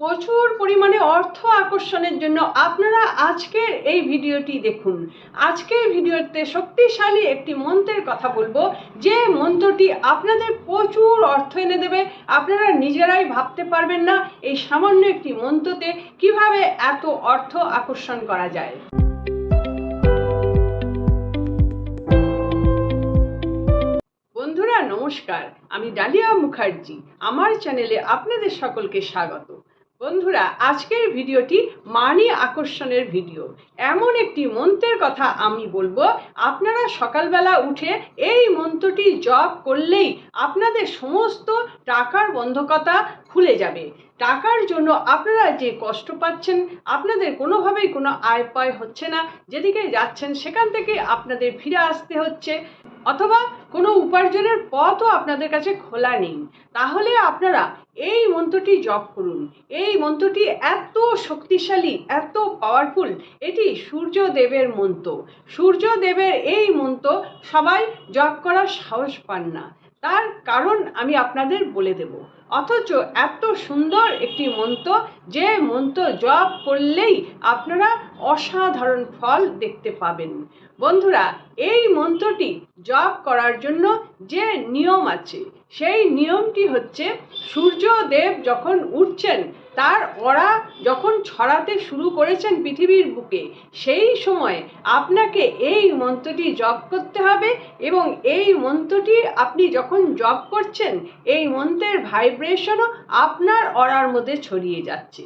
প্রচুর পরিমাণে অর্থ আকর্ষণের জন্য আপনারা আজকের এই ভিডিওটি দেখুন। আজকের ভিডিওতে শক্তিশালী একটি মন্ত্রের কথা বলব। যে মন্ত্রটি আপনাদের প্রচুর অর্থ এনে দেবে, আপনারা নিজেরাই ভাবতে পারবেন না এই সামান্য একটি মন্ত্রতে কীভাবে এত অর্থ আকর্ষণ করা যায়। বন্ধুরা, নমস্কার। আমি ডালিয়া মুখার্জি। আমার চ্যানেলে আপনাদের সকলকে স্বাগত। বন্ধুরা, আজকের ভিডিওটি মানি আকর্ষণের ভিডিও। এমন একটি মন্ত্রের কথা আমি বলব, আপনারা সকালবেলা উঠে এই মন্ত্রটি জপ করলেই আপনাদের সমস্ত টাকার বন্ধকতা খুলে যাবে। টাকার জন্য আপনারা যে কষ্ট পাচ্ছেন, আপনাদের কোনোভাবেই কোনো আয় পায় হচ্ছে না। যেদিকে যাচ্ছেন, সেখান থেকে আপনাদের ফিরে আসতে হচ্ছে। অথবা কোনো উপার্জনের পথও আপনাদের কাছে খোলা নেই। তাহলে আপনারা এই মন্ত্রটি জপ করুন। এই মন্ত্রটি এত শক্তিশালী, এত পাওয়ারফুল এটি সূর্যদেবের মন্ত্র। সূর্যদেবের এই মন্ত্র সবাই জপ করার সাহস পান না। তার কারণ আমি আপনাদের বলে দেব। অথচ এত সুন্দর একটি মন্ত্র, যে মন্ত্র জপ করলেই আপনারা অসাধারণ ফল দেখতে পাবেন। বন্ধুরা, এই মন্ত্রটি জপ করার জন্য যে নিয়ম আছে, সেই নিয়মটি হচ্ছে সূর্যদেব যখন উঠছেন, তার ওরা যখন ছড়াতে শুরু করেছেন পৃথিবীর বুকে, সেই সময় আপনাকে এই মন্ত্রটি জপ করতে হবে এবং এই মন্ত্রটি আপনি যখন জপ করছেন, এই মন্ত্রের ভাইব্রেশনও আপনার অরার মধ্যে ছড়িয়ে যাচ্ছে।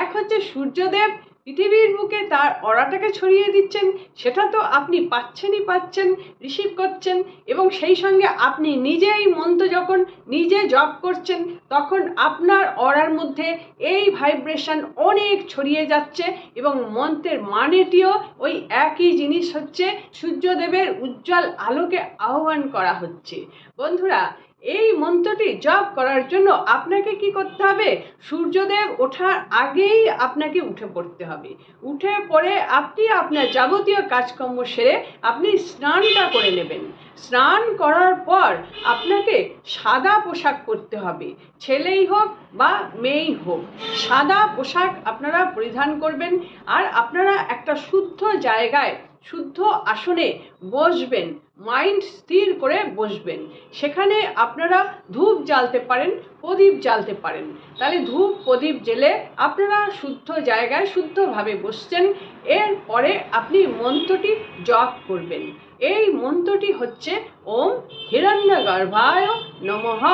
এক হচ্ছে সূর্যদেব পৃথিবীর বুকে তার অরাটাকে ছড়িয়ে দিচ্ছেন, সেটা তো আপনি পাচ্ছেনই পাচ্ছেন রিসিভ করছেন এবং সেই সঙ্গে আপনি নিজেই মন্ত্র যখন নিজে জপ করছেন, তখন আপনার অরার মধ্যে এই ভাইব্রেশন অনেক ছড়িয়ে যাচ্ছে এবং মন্ত্রের মানেটিও ওই একই জিনিস হচ্ছে সূর্যদেবের উজ্জ্বল আলোকে আহ্বান করা হচ্ছে। বন্ধুরা এই মন্ত্রটি জপ করার জন্য আপনাকে কি করতে হবে? সূর্যদেব ওঠার আগেই আপনাকে উঠে পড়তে হবে। উঠে পড়ে আপনি আপনার যাবতীয় কাজকর্ম সেরে আপনি স্নানটা করে নেবেন। স্নান করার পর আপনাকে সাদা পোশাক পরতে হবে। ছেলেই হোক বা মেয়েই হোক, সাদা পোশাক আপনারা পরিধান করবেন আর আপনারা একটা শুদ্ধ জায়গায়, শুদ্ধ আসনে বসবেন। মাইন্ড স্থির করে বসবেন। সেখানে আপনারা ধূপ জ্বালতে পারেন, প্রদীপ জ্বালতে পারেন। তাহলে ধূপ, প্রদীপ জেলে আপনারা শুদ্ধ জায়গায় শুদ্ধভাবে বসছেন। এরপরে আপনি মন্ত্রটি জপ করবেন। এই মন্ত্রটি হচ্ছে, ওম হিরণ্য গর্ভায় নমঃ।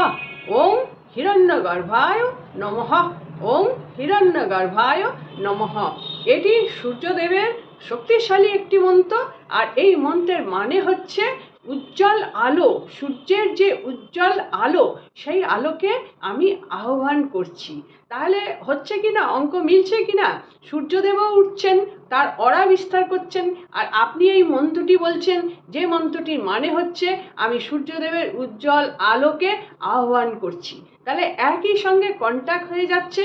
ওম হিরণ্য গর্ভায় নমঃ। ওম হিরণ্য গর্ভায় নমঃ। এটি সূর্যদেবের শক্তিশালী একটি মন্ত্র, আর এই মন্ত্রের মানে হচ্ছে উজ্জ্বল আলো, সূর্যের যে উজ্জ্বল আলো, সেই আলোকে আমি আহ্বান করছি। তাহলে হচ্ছে কি না অঙ্ক মিলছে কি না সূর্যদেবও উঠছেন, তার অরা বিস্তার করছেন, আর আপনি এই মন্ত্রটি বলছেন, যে মন্ত্রটির মানে হচ্ছে আমি সূর্যদেবের উজ্জ্বল আলোকে আহ্বান করছি। তাহলে একই সঙ্গে কন্ট্যাক্ট হয়ে যাচ্ছে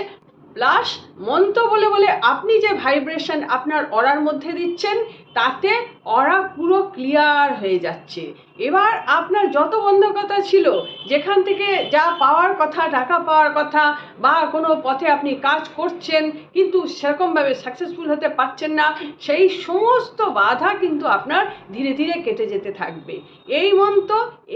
প্লাস মন্ত্র বলে বলে আপনি যে ভাইব্রেশন আপনার অরার মধ্যে দিচ্ছেন তাতে অরা পুরো ক্লিয়ার হয়ে যাচ্ছে। এবার আপনার যত বন্ধকতা ছিল, যেখান থেকে যা পাওয়ার কথা, টাকা পাওয়ার কথা, বা কোনো পথে আপনি কাজ করছেন, কিন্তু সেরকমভাবে সাকসেসফুল হতে পারছেন না, সেই সমস্ত বাধা কিন্তু আপনার ধীরে ধীরে কেটে যেতে থাকবে। এই মন্ত্র,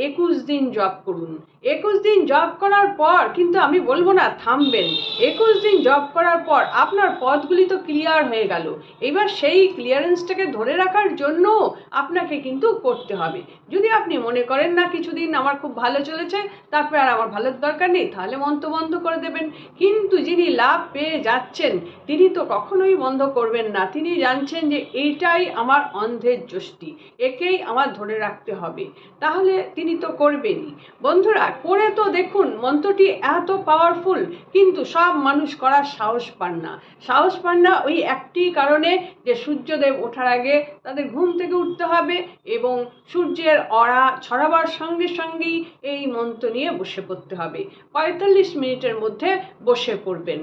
একুশ দিন জব করুন। একুশ দিন জব করার পর, কিন্তু আমি বলব না, থামবেন। একুশ দিন জব করার পর, আপনার পথগুলি তো ক্লিয়ার হয়ে গেল। এবার সেই ক্লিয়ারেন্সটাকে ধরে রাখার জন্য আপনাকে কিন্তু করতে হবে। যদি আপনি মনে করেন, না, কিছুদিন আমার খুব ভালো চলেছে, তারপরে আর আমার ভালোর দরকার নেই, তাহলে মন্ত্র বন্ধ করে দেবেন। কিন্তু যিনি লাভ পেয়ে যাচ্ছেন। তিনি তো কখনোই বন্ধ করবেন না। তিনি জানছেন যে এইটাই আমার অন্ধের যষ্টি। একেই আমার ধরে রাখতে হবে। তাহলে তিনি তো করবেনই। বন্ধুরা, করে তো দেখুন, মন্ত্রটি এত পাওয়ারফুল কিন্তু সব মানুষ করার সাহস পান না। সাহস পান না ওই একটি কারণে যে সূর্যদেব ওঠার আগে তাদের ঘুম থেকে উঠতে হবে এবং সূর্যের অরা ছড়াবার সঙ্গে সঙ্গেই এই মন্ত্র নিয়ে বসে পড়তে হবে। পঁয়তাল্লিশ মিনিটের মধ্যে বসে পড়বেন।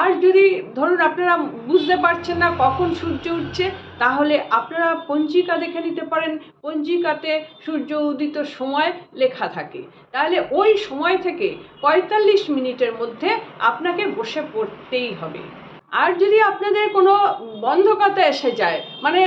আর যদি ধরুন আপনারা বুঝতে পারছেন না কখন সূর্য উঠছে, তাহলে আপনারা পঞ্জিকা দেখে নিতে পারেন। পঞ্জিকাতে সূর্য উদিত সময় লেখা থাকে। তাহলে ওই সময় থেকে পঁয়তাল্লিশ মিনিটের মধ্যে আপনাকে বসে পড়তেই হবে। আর যদি আপনাদের কোনো বন্ধকতা এসে যায় মানে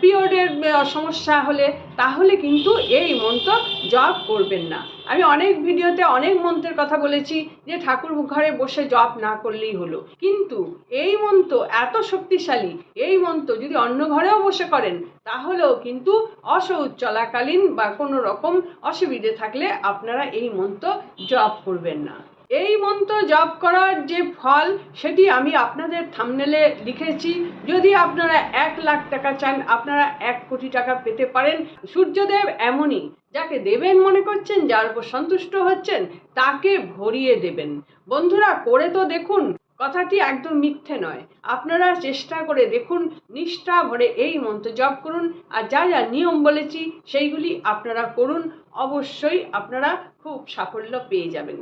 পিরিয়ডের সমস্যা হলে তাহলে কিন্তু এই মন্ত্র জপ করবেন না। আমি অনেক ভিডিওতে অনেক মন্ত্রের কথা বলেছি যে ঠাকুর ঘরে বসে জপ না করলেই হলো। কিন্তু এই মন্ত্র এত শক্তিশালী, এই মন্ত্র যদি অন্য ঘরেও বসে করেন, তাহলেও কিন্তু অসৌচ চলাকালীন বা কোনো রকম অসুবিধে থাকলে আপনারা এই মন্ত্র জপ করবেন না। এই মন্ত্র জপ করার যে ফল, সেটি আমি আপনাদের থামনেলে লিখেছি। যদি আপনারা এক লাখ টাকা চান, আপনারা এক কোটি টাকা পেতে পারেন। সূর্যদেব এমনই, যাকে দেবেন মনে করছেন, যার উপর সন্তুষ্ট হচ্ছেন, তাকে ভরিয়ে দেবেন। বন্ধুরা, করে তো দেখুন, কথাটি একদম মিথ্যে নয়। আপনারা চেষ্টা করে দেখুন, নিষ্ঠা ভরে এই মন্ত্র জপ করুন, আর যা যা নিয়ম বলেছি, সেইগুলি আপনারা করুন, অবশ্যই আপনারা খুব সাফল্য পেয়ে যাবেন।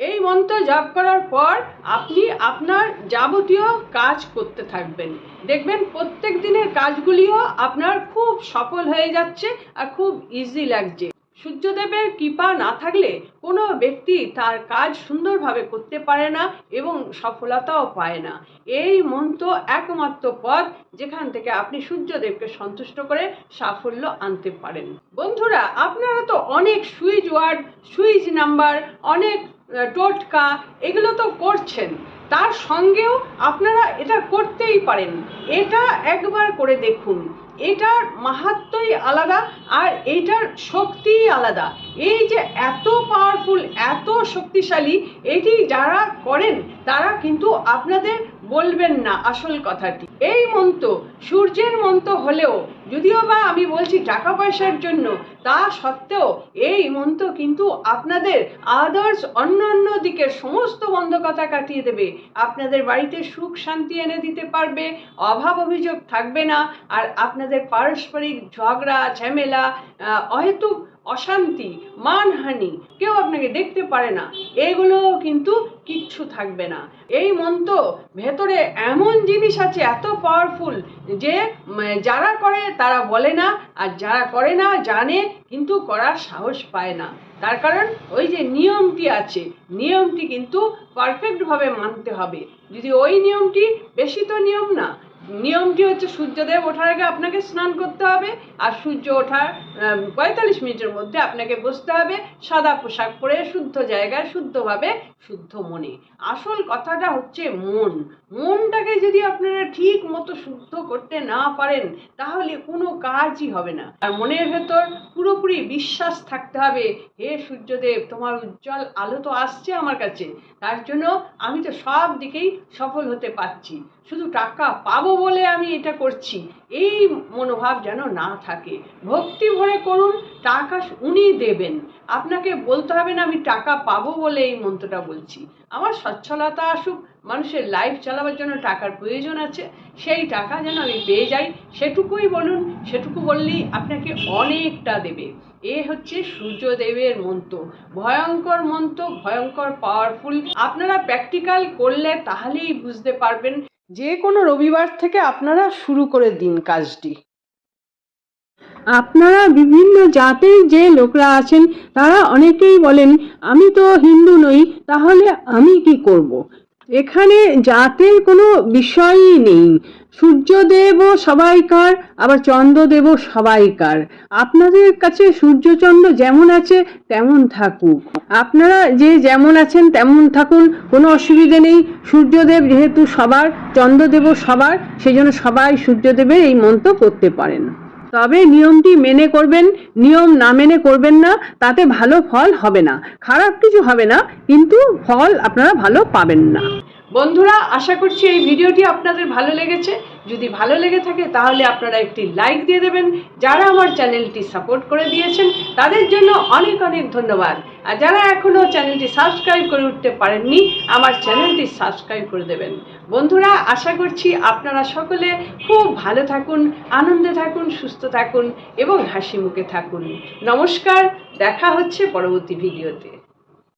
এই মন্ত্র জপ করার পর আপনি আপনার যাবতীয় কাজ করতে থাকবেন। দেখবেন প্রত্যেক দিনের কাজগুলিও আপনার খুব সফল হয়ে যাচ্ছে আর খুব ইজি লাগছে। সূর্যদেবের কৃপা না থাকলে কোনো ব্যক্তি তার কাজ সুন্দরভাবে করতে পারে না এবং সফলতাও পায় না। এই মন্ত্র একমাত্র পথ যেখান থেকে আপনি সূর্যদেবকে সন্তুষ্ট করে সাফল্য আনতে পারেন। বন্ধুরা, আপনারা তো অনেক সুইচ ওয়ার্ড, সুইচ নাম্বার, অনেক টোটকা, এগুলো তো করছেন। তার সঙ্গেও আপনারা এটা করতেই পারেন। এটা একবার করে দেখুন। এটার মাহাত্মই আলাদা আর এইটার শক্তিই আলাদা। এই যে এত পাওয়ারফুল এত শক্তিশালী, এটি যারা করেন, তারা কিন্তু আপনাদের বলবেন না আসল কথাটি। এই মন্ত্র, সূর্যের মন্ত্র হলেও, যদিও বা আমি বলছি টাকা পয়সার জন্য, তা সত্ত্বেও এই মন্ত্র কিন্তু আপনাদের আদার্স অন্য অন্য দিকের সমস্ত বন্ধকতা কাটিয়ে দেবে। আপনাদের বাড়িতে সুখ শান্তি এনে দিতে পারবে, অভাব অভিযোগ থাকবে না, আর আপনাদের পারস্পরিক ঝগড়া, ঝামেলা অহেতুক অশান্তি, মানহানি, কেউ আপনাকে দেখতে পারে না এগুলো কিন্তু কিচ্ছু থাকবে না। এই মন্ত্র, ভেতরে এমন জিনিস আছে এত পাওয়ারফুল যে যারা করে তারা বলে না, আর যারা করে না জানে, কিন্তু করার সাহস পায় না। তার কারণ ওই যে নিয়মটি আছে, নিয়মটি কিন্তু পারফেক্টভাবে মানতে হবে। যদি ওই নিয়মটি বেশি তো নিয়ম না নিয়মটি হচ্ছে? সূর্যদেব ওঠার আগে আপনাকে স্নান করতে হবে আর সূর্য ওঠার পঁয়তাল্লিশ মিনিটের মধ্যে আপনাকে বসতে হবে সাদা পোশাক পরে শুদ্ধ জায়গায়, শুদ্ধভাবে শুদ্ধ মনে। আসল কথাটা হচ্ছে মন। মনটাকে যদি আপনারা ঠিক মতো শুদ্ধ করতে না পারেন, তাহলে কোনো কাজই হবে না। আর মনের ভেতর পুরোপুরি বিশ্বাস থাকতে হবে, হে সূর্যদেব, তোমার উজ্জ্বল আলো তো আসছে আমার কাছে। তার জন্য আমি তো সব দিকেই সফল হতে পারছি। শুধু টাকা পাবো বলে আমি এটা করছি। এই মনোভাব যেন না থাকে। ভক্তি ভরে করুন, টাকা উনি দেবেন। আপনাকে বলতে হবে না আমি টাকা পাবো বলে এই মন্ত্রটা বলছি। আমার সচ্ছলতা আসুক, মানুষের লাইফ চালাবার জন্য টাকার প্রয়োজন আছে, সেই টাকা যেন আমি পেয়ে যাই, সেটুকুই বলুন, সেটুকু বললেই আপনাকে অনেকটা দেবে। এ হচ্ছে সূর্যদেবের মন্ত্র। ভয়ঙ্কর মন্ত্র, ভয়ঙ্কর পাওয়ারফুল আপনারা প্র্যাকটিক্যাল করলে তাহলেই বুঝতে পারবেন যে কোনো রবিবার থেকে আপনারা শুরু করে দিন কাজটি আপনারা বিভিন্ন জাতের যে লোকরা আছেন, তারা অনেকেই বলেন, আমি তো হিন্দু নই, তাহলে আমি কি করব। এখানে জাতের কোনো বিষয়ই নেই। সূর্যদেবও সবাইকার, আবার চন্দ্রদেবও সবাইকার। আপনাদের কাছে সূর্যচন্দ্র যেমন আছে, তেমন থাকুক। আপনারা যে যেমন আছেন, তেমন থাকুন, কোনো অসুবিধে নেই। সূর্যদেব যেহেতু সবার, চন্দ্রদেবও সবার, সেজন্য সবাই সূর্যদেবের এই মন্ত্র করতে পারেন। তবে নিয়মটি মেনে করবেন, নিয়ম না মেনে করবেন না, তাতে ভালো ফল হবে না। খারাপ কিছু হবে না, কিন্তু ফল আপনারা ভালো পাবেন না। বন্ধুরা, আশা করছি এই ভিডিওটি আপনাদের ভালো লেগেছে। যদি ভালো লেগে থাকে, তাহলে আপনারা একটি লাইক দিয়ে দেবেন। যারা আমার চ্যানেলটি সাপোর্ট করে দিয়েছেন, তাদের জন্য অনেক অনেক ধন্যবাদ। আর যারা এখনও চ্যানেলটি সাবস্ক্রাইব করে উঠতে পারেননি, আমার চ্যানেলটি সাবস্ক্রাইব করে দেবেন। বন্ধুরা, আশা করছি আপনারা সকলে খুব ভালো থাকুন, আনন্দে থাকুন, সুস্থ থাকুন এবং হাসি মুখে থাকুন। নমস্কার, দেখা হচ্ছে পরবর্তী ভিডিওতে।